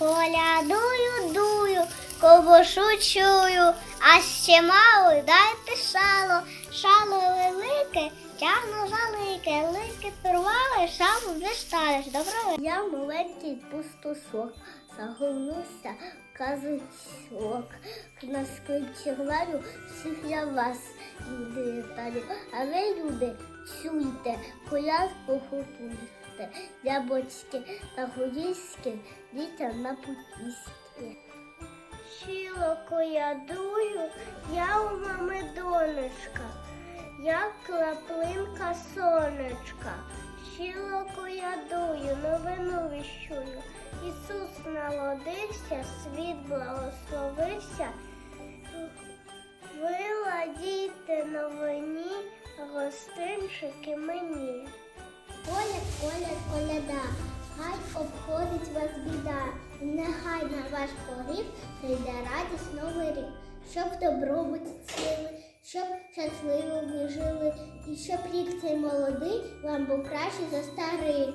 колядую, дую, ковбашу чую, а ще мало дайте шало, шало велике, тягну жалике, лике порвали, шало вже шталиш. Доброго я маленький пустосок, загорнуся в казочок. На граю, всіх я вас люди. А ви, люди, чуйте, колядку готуйте. Яблочки та горішки дітям на потіски. Щіло колядую, я у мами донечка, я краплинка сонечка. Щіло колядую, новину віщую. Ісус народився, світ благословився. Ви ладійте новині, гостинчики мені. Коля, коля, коляда, хай обходить вас біда, нехай на ваш поріг прийде радість новий рік, щоб добробут цілий, щоб щасливо ви жили, і щоб рік цей молодий вам був кращий за старий.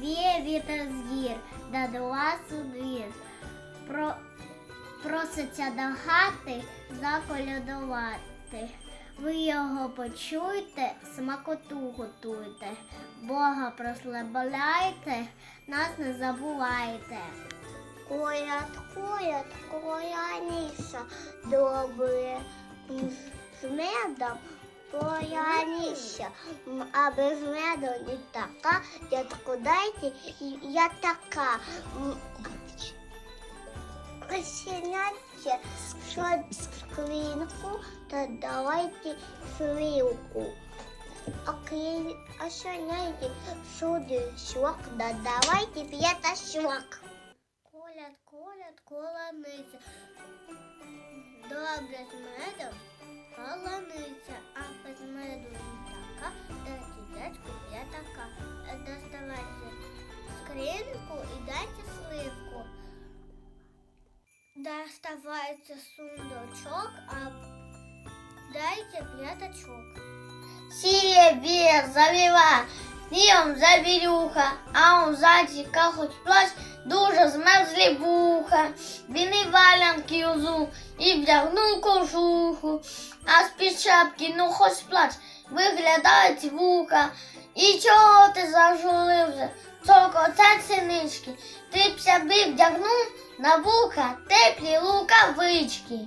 Віє вітер з гір, да до вас у двір. Про... Проситься до хати заколядувати. Ви його почуйте, смакоту готуйте, Бога прославляйте, нас не забувайте. Кояд, кояд, кояніша, добре, з медом кояніша, а без меду не така, дядьку дайте, я така. Посінайте шквінку то давайте хвілку. А щеняйте сюди шок, да давайте п'яташок. Колят, колят, колониця. Добре з медом Доставайте сундучок, а дайте п'ятачок. Себе завіва, дієм завірюха, а он ззаді кахоть плащ, дуже змерзлі вуха. Він і валянки узув, і вдягнув кожуху, а з-під шапки, ну хоч плач, виглядають вуха. І чого ти зажулився? Цоко, це синички, ти б себе вдягнув на вуха теплі лукавички.